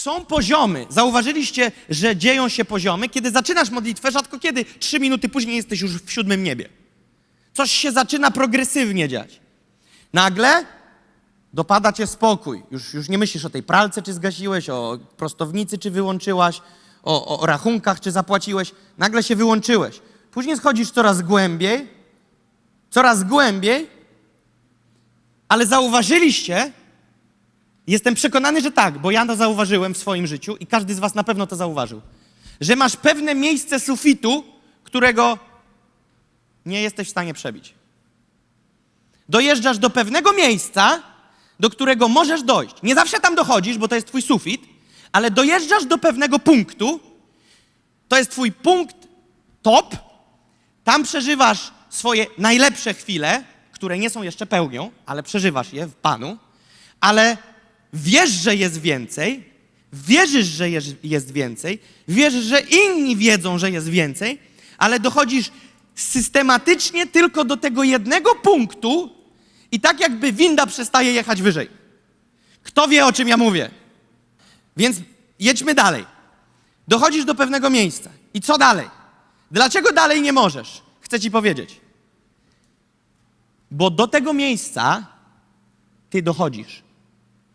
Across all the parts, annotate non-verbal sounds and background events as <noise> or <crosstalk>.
Są poziomy. Zauważyliście, że dzieją się poziomy, kiedy zaczynasz modlitwę, rzadko kiedy trzy minuty później jesteś już w siódmym niebie. Coś się zaczyna progresywnie dziać. Nagle dopada cię spokój. Już, już nie myślisz o tej pralce, czy zgasiłeś, o prostownicy, czy wyłączyłaś, o, o, rachunkach, czy zapłaciłeś. Nagle się wyłączyłeś. Później schodzisz coraz głębiej, coraz głębiej, ale zauważyliście, jestem przekonany, że tak, bo ja to zauważyłem w swoim życiu i każdy z was na pewno to zauważył, że masz pewne miejsce sufitu, którego nie jesteś w stanie przebić. Dojeżdżasz do pewnego miejsca, do którego możesz dojść. Nie zawsze tam dochodzisz, bo to jest twój sufit, ale dojeżdżasz do pewnego punktu, to jest twój punkt top, tam przeżywasz swoje najlepsze chwile, które nie są jeszcze pełnią, ale przeżywasz je w Panu, ale wiesz, że jest więcej, wierzysz, że jest, więcej, wierzysz, że inni wiedzą, że jest więcej, ale dochodzisz systematycznie tylko do tego jednego punktu i tak jakby winda przestaje jechać wyżej. Kto wie, o czym ja mówię? Więc jedźmy dalej. Dochodzisz do pewnego miejsca. I co dalej? Dlaczego dalej nie możesz? Chcę ci powiedzieć. Bo do tego miejsca ty dochodzisz.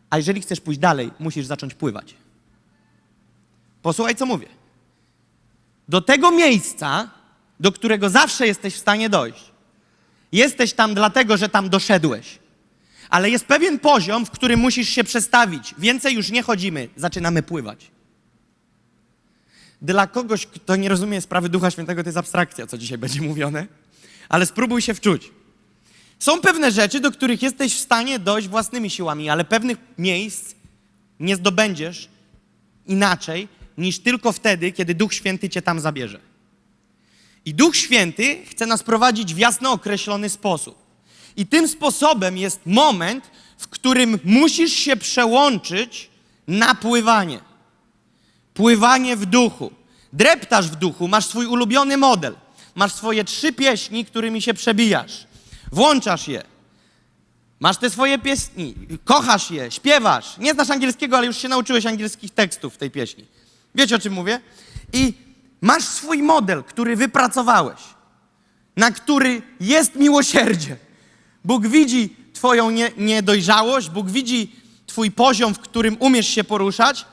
A jeżeli chcesz pójść dalej, musisz zacząć pływać. Posłuchaj, co mówię. Do tego miejsca, do którego zawsze jesteś w stanie dojść, jesteś tam dlatego, że tam doszedłeś. Ale jest pewien poziom, w którym musisz się przestawić. Więcej już nie chodzimy, zaczynamy pływać. Dla kogoś, kto nie rozumie sprawy Ducha Świętego, to jest abstrakcja, co dzisiaj będzie <laughs> mówione, ale spróbuj się wczuć. Są pewne rzeczy, do których jesteś w stanie dojść własnymi siłami, ale pewnych miejsc nie zdobędziesz inaczej niż tylko wtedy, kiedy Duch Święty cię tam zabierze. I Duch Święty chce nas prowadzić w jasno określony sposób. I tym sposobem jest moment, w którym musisz się przełączyć na pływanie. Pływanie w duchu. Dreptasz w duchu, masz swój ulubiony model. Masz swoje trzy pieśni, którymi się przebijasz. Włączasz je. Masz te swoje pieśni, kochasz je, śpiewasz. Nie znasz angielskiego, ale już się nauczyłeś angielskich tekstów w tej pieśni. Wiecie o czym mówię? I masz swój model, który wypracowałeś, na który jest miłosierdzie. Bóg widzi Twoją nie, niedojrzałość, Bóg widzi Twój poziom, w którym umiesz się poruszać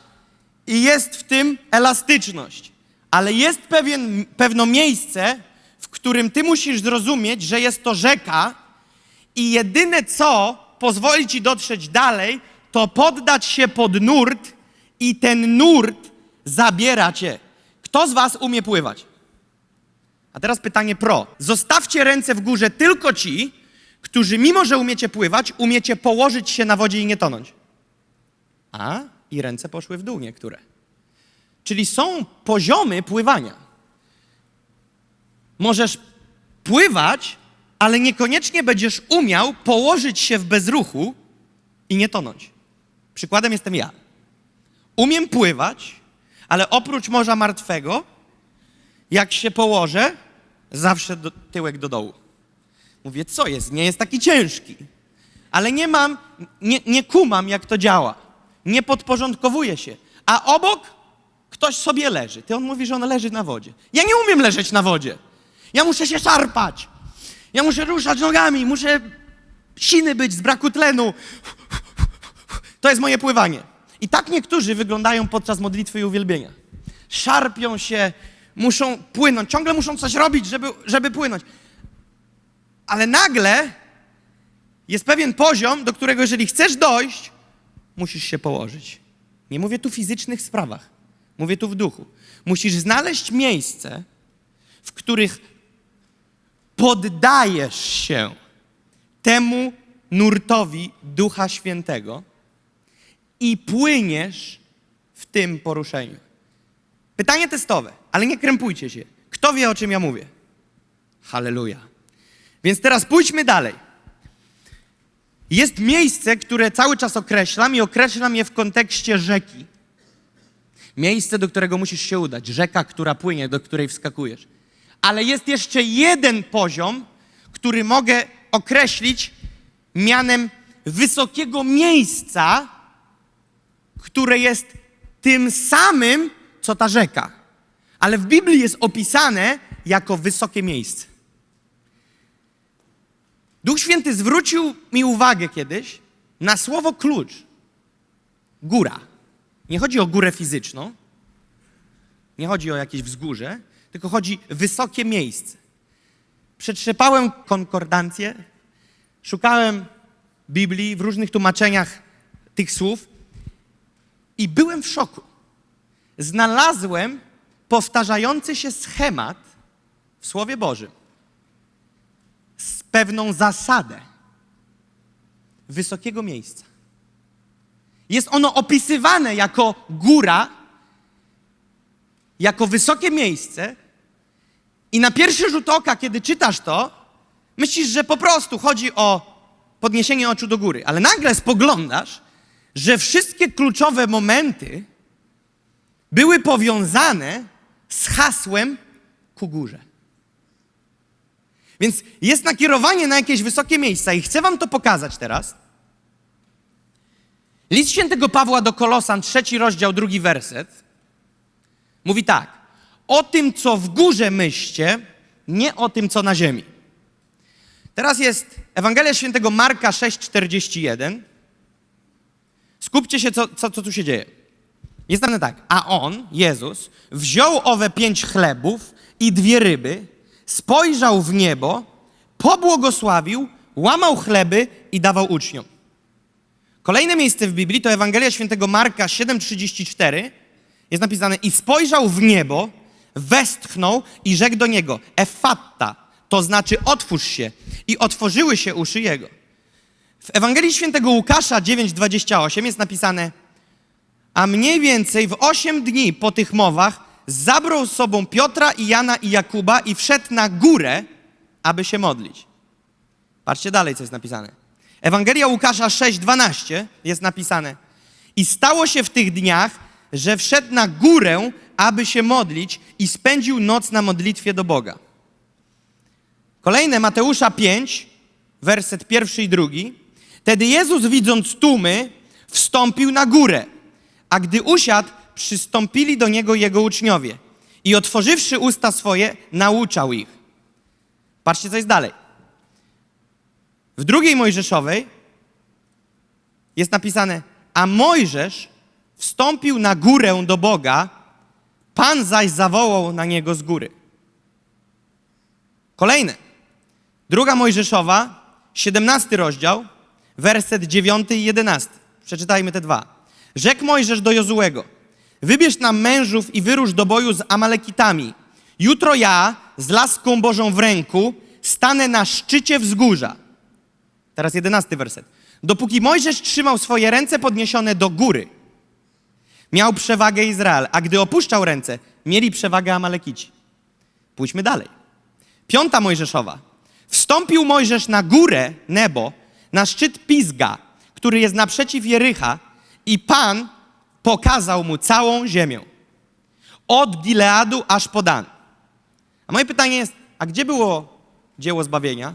i jest w tym elastyczność. Ale jest pewien, pewne miejsce, w którym Ty musisz zrozumieć, że jest to rzeka i jedyne co pozwoli Ci dotrzeć dalej, to poddać się pod nurt i ten nurt zabiera Cię. Kto z Was umie pływać? A teraz pytanie pro. Zostawcie ręce w górze tylko ci, którzy mimo, że umiecie pływać, umiecie położyć się na wodzie i nie tonąć. A, i ręce poszły w dół niektóre. Czyli są poziomy pływania. Możesz pływać, ale niekoniecznie będziesz umiał położyć się w bezruchu i nie tonąć. Przykładem jestem ja. Umiem pływać, ale oprócz Morza Martwego, jak się położę, zawsze do, tyłek do dołu. Mówię, co jest? Nie jest taki ciężki. Ale nie mam, nie, nie kumam, jak to działa. Nie podporządkowuję się. A obok ktoś sobie leży. Ty on mówi, że on leży na wodzie. Ja nie umiem leżeć na wodzie. Ja muszę się szarpać. Ja muszę ruszać nogami, muszę siny być z braku tlenu. To jest moje pływanie. I tak niektórzy wyglądają podczas modlitwy i uwielbienia. Szarpią się, muszą płynąć, ciągle muszą coś robić, żeby, żeby płynąć. Ale nagle jest pewien poziom, do którego jeżeli chcesz dojść, musisz się położyć. Nie mówię tu fizycznych sprawach, mówię tu w duchu. Musisz znaleźć miejsce, w których poddajesz się temu nurtowi Ducha Świętego i płyniesz w tym poruszeniu. Pytanie testowe, ale nie krępujcie się. Kto wie, o czym ja mówię? Halleluja. Więc teraz pójdźmy dalej. Jest miejsce, które cały czas określam i określam je w kontekście rzeki. Miejsce, do którego musisz się udać. Rzeka, która płynie, do której wskakujesz. Ale jest jeszcze jeden poziom, który mogę określić mianem wysokiego miejsca, które jest tym samym, co ta rzeka. Ale w Biblii jest opisane jako wysokie miejsce. Duch Święty zwrócił mi uwagę kiedyś na słowo klucz. Góra. Nie chodzi o górę fizyczną, nie chodzi o jakieś wzgórze, tylko chodzi wysokie miejsce. Przetrzepałem konkordancję, szukałem Biblii w różnych tłumaczeniach tych słów i byłem w szoku. Znalazłem powtarzający się schemat w Słowie Bożym z pewną zasadę wysokiego miejsca. Jest ono opisywane jako góra, jako wysokie miejsce, i na pierwszy rzut oka, kiedy czytasz to, myślisz, że po prostu chodzi o podniesienie oczu do góry, ale nagle spoglądasz, że wszystkie kluczowe momenty były powiązane z hasłem ku górze. Więc jest nakierowanie na jakieś wysokie miejsca i chcę wam to pokazać teraz. List świętego Pawła do Kolosan, trzeci rozdział, drugi werset, mówi tak. O tym, co w górze myślcie, nie o tym, co na ziemi. Teraz jest Ewangelia świętego Marka 6,41. Skupcie się, co, co, co tu się dzieje. Jest napisane tak. A on, Jezus, wziął owe pięć chlebów i dwie ryby, spojrzał w niebo, pobłogosławił, łamał chleby i dawał uczniom. Kolejne miejsce w Biblii to Ewangelia świętego Marka 7,34. Jest napisane i spojrzał w niebo, westchnął i rzekł do niego Efatta, to znaczy otwórz się. I otworzyły się uszy jego. W Ewangelii świętego Łukasza 9,28 jest napisane a mniej więcej w osiem dni po tych mowach zabrał z sobą Piotra i Jana i Jakuba i wszedł na górę, aby się modlić. Patrzcie dalej, co jest napisane. Ewangelia Łukasza 6,12 jest napisane. I stało się w tych dniach, że wszedł na górę, aby się modlić i spędził noc na modlitwie do Boga. Kolejne Mateusza 5, werset pierwszy i drugi. Wtedy Jezus, widząc tłumy, wstąpił na górę, a gdy usiadł, przystąpili do niego jego uczniowie i otworzywszy usta swoje, nauczał ich. Patrzcie, co jest dalej. W drugiej Mojżeszowej jest napisane, a Mojżesz wstąpił na górę do Boga, Pan zaś zawołał na niego z góry. Kolejne. Druga Mojżeszowa, 17 rozdział, werset 9 i 11. Przeczytajmy te dwa. Rzekł Mojżesz do Jozułego, wybierz nam mężów i wyrusz do boju z Amalekitami. Jutro ja, z laską Bożą w ręku, stanę na szczycie wzgórza. Teraz jedenasty werset. Dopóki Mojżesz trzymał swoje ręce podniesione do góry, miał przewagę Izrael, a gdy opuszczał ręce, mieli przewagę Amalekici. Pójdźmy dalej. Piąta Mojżeszowa. Wstąpił Mojżesz na górę Nebo, na szczyt Pizga, który jest naprzeciw Jericha i Pan pokazał mu całą ziemię. Od Gileadu aż po Dan. A moje pytanie jest, a gdzie było dzieło zbawienia?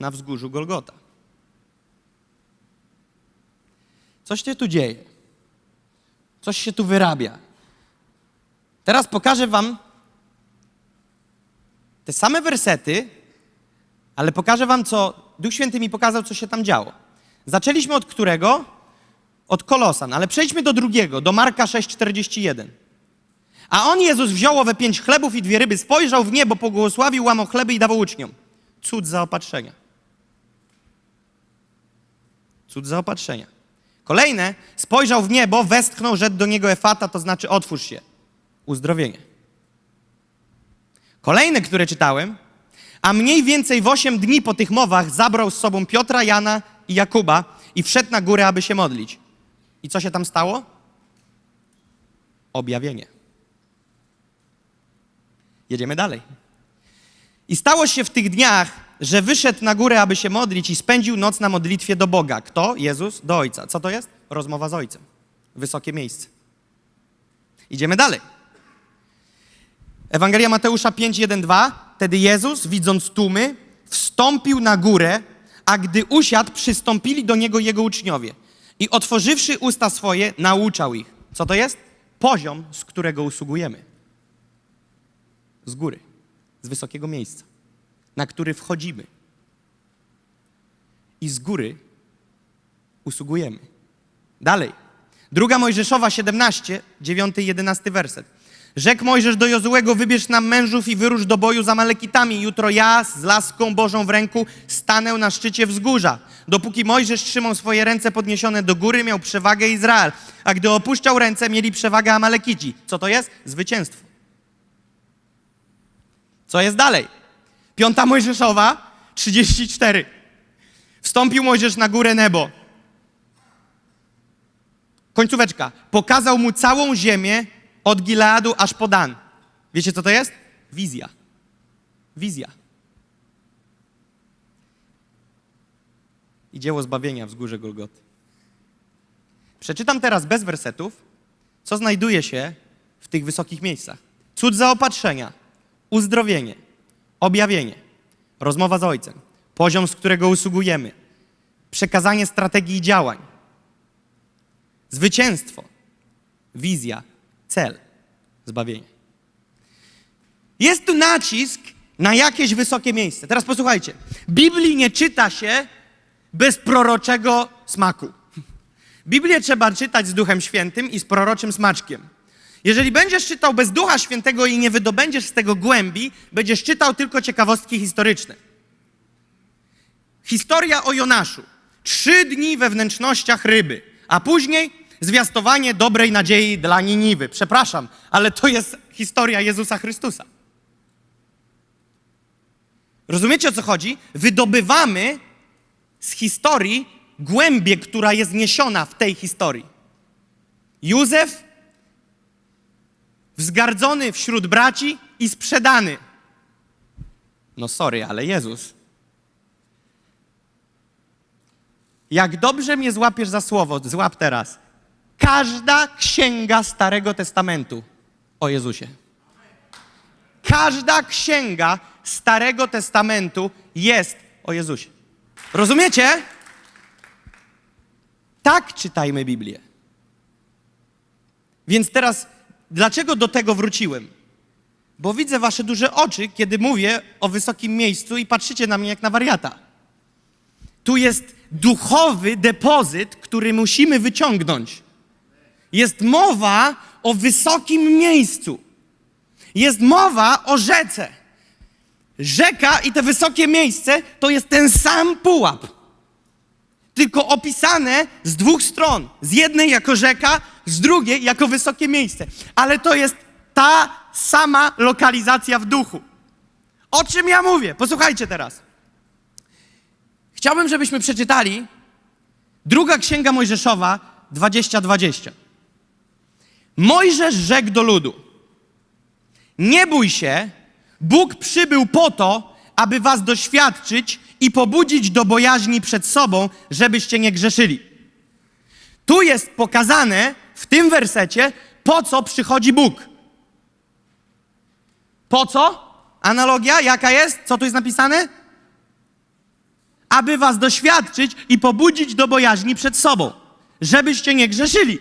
Na wzgórzu Golgota. Coś się tu dzieje. Coś się tu wyrabia. Teraz pokażę wam te same wersety, ale pokażę wam, co Duch Święty mi pokazał, co się tam działo. Zaczęliśmy od którego? Od Kolosan, ale przejdźmy do drugiego, do Marka 6,41. A on, Jezus, wziął owe pięć chlebów i dwie ryby, spojrzał w niebo, pobłogosławił, łamał chleby i dawał uczniom. Cud zaopatrzenia. Cud zaopatrzenia. Kolejne, spojrzał w niebo, westchnął, rzekł do niego Efata, to znaczy otwórz się. Uzdrowienie. Kolejne, które czytałem, a mniej więcej w osiem dni po tych mowach zabrał z sobą Piotra, Jana i Jakuba i wszedł na górę, aby się modlić. I co się tam stało? Objawienie. Jedziemy dalej. I stało się w tych dniach, że wyszedł na górę, aby się modlić i spędził noc na modlitwie do Boga. Kto? Jezus do Ojca. Co to jest? Rozmowa z Ojcem. Wysokie miejsce. Idziemy dalej. Ewangelia Mateusza 5, 1, 2. Wtedy Jezus, widząc tłumy, wstąpił na górę, a gdy usiadł, przystąpili do niego jego uczniowie. I otworzywszy usta swoje, nauczał ich. Co to jest? Poziom, z którego usługujemy. Z góry, z wysokiego miejsca, na który wchodzimy. I z góry usługujemy. Dalej. Druga Mojżeszowa 17, 9 i 11 werset. Rzekł Mojżesz do Jozułego, wybierz nam mężów i wyrusz do boju z Amalekitami. Jutro ja z laską Bożą w ręku stanę na szczycie wzgórza. Dopóki Mojżesz trzymał swoje ręce podniesione do góry, miał przewagę Izrael. A gdy opuszczał ręce, mieli przewagę Amalekici. Co to jest? Zwycięstwo. Co jest dalej? Piąta Mojżeszowa 34. Wstąpił Mojżesz na górę Nebo. Końcóweczka. Pokazał mu całą ziemię od Gileadu aż po Dan. Wiecie, co to jest? Wizja. Wizja. I dzieło zbawienia wzgórze Golgoty. Przeczytam teraz bez wersetów, co znajduje się w tych wysokich miejscach. Cud zaopatrzenia, uzdrowienie, objawienie, rozmowa z Ojcem, poziom, z którego usługujemy, przekazanie strategii działań, zwycięstwo, wizja, cel, zbawienie. Jest tu nacisk na jakieś wysokie miejsce. Teraz posłuchajcie. Biblii nie czyta się bez proroczego smaku. Biblię trzeba czytać z Duchem Świętym i z proroczym smaczkiem. Jeżeli będziesz czytał bez Ducha Świętego i nie wydobędziesz z tego głębi, będziesz czytał tylko ciekawostki historyczne. Historia o Jonaszu. Trzy dni we wnętrznościach ryby, a później zwiastowanie dobrej nadziei dla Niniwy. Przepraszam, ale to jest historia Jezusa Chrystusa. Rozumiecie o co chodzi? Wydobywamy z historii głębię, która jest niesiona w tej historii. Józef wzgardzony wśród braci i sprzedany. No sorry, ale Jezus. Jak dobrze mnie złapiesz za słowo, złap teraz. Każda księga Starego Testamentu o Jezusie. Każda księga Starego Testamentu jest o Jezusie. Rozumiecie? Tak czytajmy Biblię. Więc teraz, dlaczego do tego wróciłem? Bo widzę wasze duże oczy, kiedy mówię o wysokim miejscu i patrzycie na mnie jak na wariata. Tu jest duchowy depozyt, który musimy wyciągnąć. Jest mowa o wysokim miejscu. Jest mowa o rzece. Rzeka i te wysokie miejsce to jest ten sam pułap. Tylko opisane z dwóch stron. Z jednej jako rzeka, z drugiej jako wysokie miejsce. Ale to jest ta sama lokalizacja w duchu. O czym ja mówię? Posłuchajcie teraz. Chciałbym, żebyśmy przeczytali druga księga Mojżeszowa 2020. Mojżesz rzekł do ludu: Nie bój się, Bóg przybył po to, aby was doświadczyć i pobudzić do bojaźni przed sobą, żebyście nie grzeszyli. Tu jest pokazane w tym wersecie, po co przychodzi Bóg. Po co? Analogia jaka jest? Co tu jest napisane? Aby was doświadczyć i pobudzić do bojaźni przed sobą, żebyście nie grzeszyli.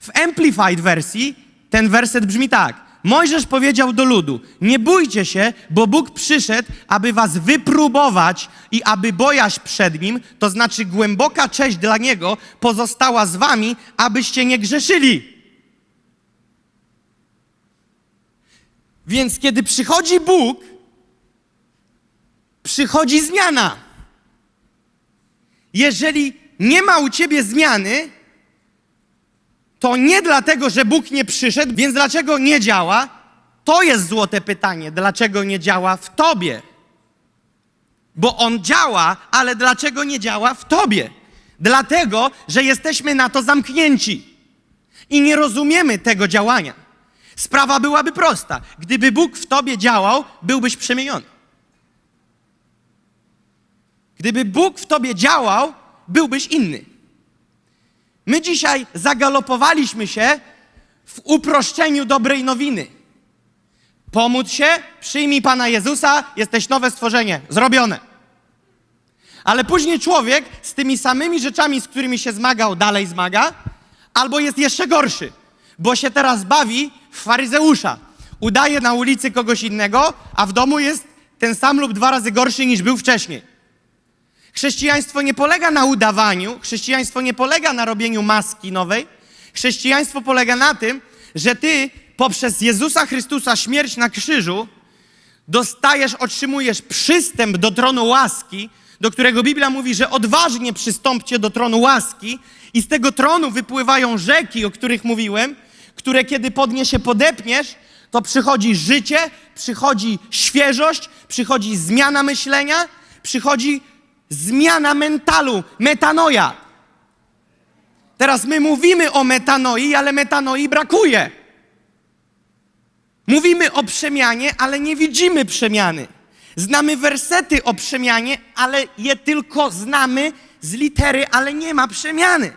W Amplified wersji ten werset brzmi tak. Mojżesz powiedział do ludu: Nie bójcie się, bo Bóg przyszedł, aby was wypróbować i aby bojaźń przed nim, to znaczy głęboka cześć dla niego, pozostała z wami, abyście nie grzeszyli. Więc kiedy przychodzi Bóg, przychodzi zmiana. Jeżeli nie ma u ciebie zmiany, to nie dlatego, że Bóg nie przyszedł, więc dlaczego nie działa? To jest złote pytanie, dlaczego nie działa w tobie? Bo On działa, ale dlaczego nie działa w tobie? Dlatego, że jesteśmy na to zamknięci i nie rozumiemy tego działania. Sprawa byłaby prosta. Gdyby Bóg w tobie działał, byłbyś przemieniony. Gdyby Bóg w tobie działał, byłbyś inny. My dzisiaj zagalopowaliśmy się w uproszczeniu dobrej nowiny. Pomóc się, przyjmij Pana Jezusa, jesteś nowe stworzenie, zrobione. Ale później człowiek z tymi samymi rzeczami, z którymi się zmagał, dalej zmaga, Albo jest jeszcze gorszy, bo się teraz bawi w faryzeusza. Udaje na ulicy kogoś innego, a w domu jest ten sam lub dwa razy gorszy niż był wcześniej. Chrześcijaństwo nie polega na udawaniu, chrześcijaństwo nie polega na robieniu maski nowej. Chrześcijaństwo polega na tym, że ty poprzez Jezusa Chrystusa śmierć na krzyżu dostajesz, otrzymujesz przystęp do tronu łaski, do którego Biblia mówi, że odważnie przystąpcie do tronu łaski i z tego tronu wypływają rzeki, o których mówiłem, które kiedy podnie się podepniesz, to przychodzi życie, przychodzi świeżość, przychodzi zmiana myślenia, przychodzi zmiana mentalu, metanoja. Teraz my mówimy o metanoi, ale metanoi brakuje. Mówimy o przemianie, ale nie widzimy przemiany. Znamy wersety o przemianie, ale je tylko znamy z litery, ale nie ma przemiany.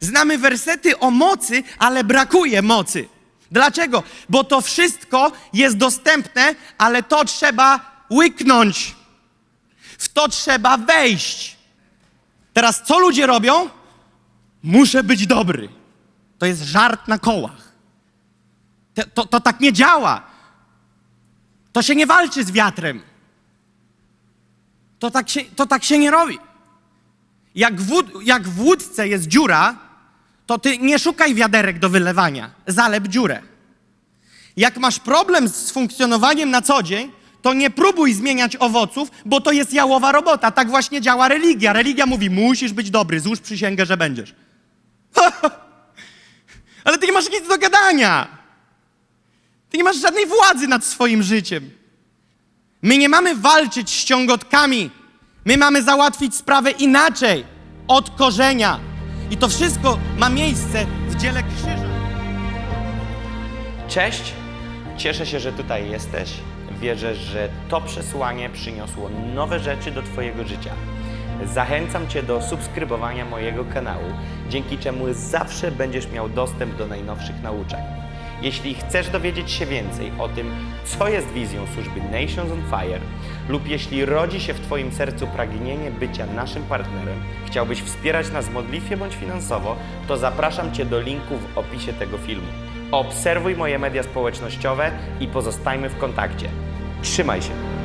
Znamy wersety o mocy, ale brakuje mocy. Dlaczego? Bo to wszystko jest dostępne, ale to trzeba łyknąć. W to trzeba wejść. Teraz co ludzie robią? Muszę być dobry. To jest żart na kołach. To, to, to tak nie działa. To się nie walczy z wiatrem. To tak się, to tak się nie robi. Jak w, jak w łódce jest dziura, to ty nie szukaj wiaderek do wylewania. Zalep dziurę. Jak masz problem z funkcjonowaniem na co dzień, to nie próbuj zmieniać owoców, bo to jest jałowa robota. Tak właśnie działa religia. Religia mówi, musisz być dobry, złóż przysięgę, że będziesz. Ale ty nie masz nic do gadania. Ty nie masz żadnej władzy nad swoim życiem. My nie mamy walczyć z ciągotkami. My mamy załatwić sprawę inaczej, od korzenia. I to wszystko ma miejsce w dziele krzyża. Cześć, cieszę się, że tutaj jesteś. Wierzę, że to przesłanie przyniosło nowe rzeczy do Twojego życia. Zachęcam Cię do subskrybowania mojego kanału, dzięki czemu zawsze będziesz miał dostęp do najnowszych nauczek. Jeśli chcesz dowiedzieć się więcej o tym, co jest wizją służby Nations on Fire, lub jeśli rodzi się w Twoim sercu pragnienie bycia naszym partnerem, chciałbyś wspierać nas modlitwie bądź finansowo, to zapraszam Cię do linku w opisie tego filmu. Obserwuj moje media społecznościowe i pozostajmy w kontakcie. Trzymaj się!